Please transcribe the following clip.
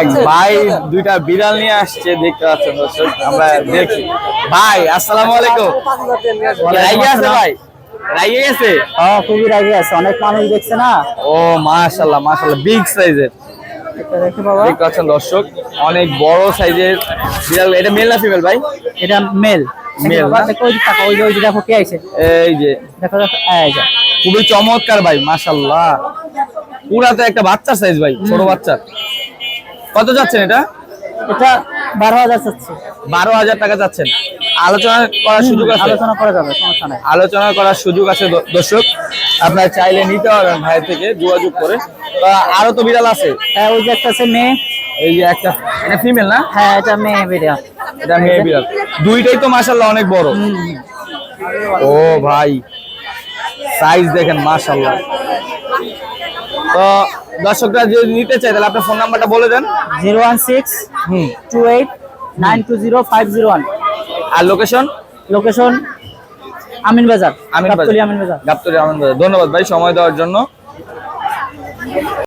এক ভাই দুইটা বিড়াল নিয়ে আসছে দেখতে পাচ্ছেন দর্শক আমরা দেখি। ভাই আসসালামু আলাইকুম। রাইগে আছে ভাই? রাইগে গেছে? হ্যাঁ খুবই আছে। অনেক মানুষ দেখছে না? ও মাশাআল্লাহ মাশাআল্লাহ বিগ সাইজের। এটা দেখে বাবা। দেখতে পাচ্ছেন দর্শক অনেক বড় সাইজের বিড়াল। এটা মেল না ফিমেল ভাই? এটা মেল? দেখো ওই যে দেখো কে আইছে? এই যে। দেখো দেখো খুবই চমৎকার ভাই মাশাআল্লাহ। পুরাতে একটা বাচ্চা সাইজ ভাই ছোট বাচ্চা কত যাচ্ছেন এটা? এটা বারো হাজার চাচ্ছে বারো হাজার টাকা যাচ্ছেন। আলোচনা করার সুযোগ আছে? আলোচনা করা যাবে সমস্যা নাই। আলোচনা করার সুযোগ আছে দর্শক। আপনারা চাইলে নিতে পারবেন ভাই থেকে যোগাযোগ করে। তো আরও তো বিড়াল আছে। হ্যাঁ ওই যে একটা আছে মেয়ে। এই যে একটা। এটা ফিমেল না? হ্যাঁ এটা মেয়ে বেরিয়া এটা মেয়ে বিড়াল। দুইটাই তো মাশাল্লাহ অনেক বড়। ও ভাই সাইজ দেখেন মাশাল্লাহ তো দর্শকরা যদি নিতে চায় তাহলে আপনার ফোন নাম্বারটা বলে দেন। Zero one six hmm two eight nine two zero five zero one. আর লোকেশন লোকেশন আমিন বাজার আমিন গাবতলী আমিন বাজার। গাবতলী আমিন বাজার। ধন্যবাদ ভাই সময় দেওয়ার জন্য।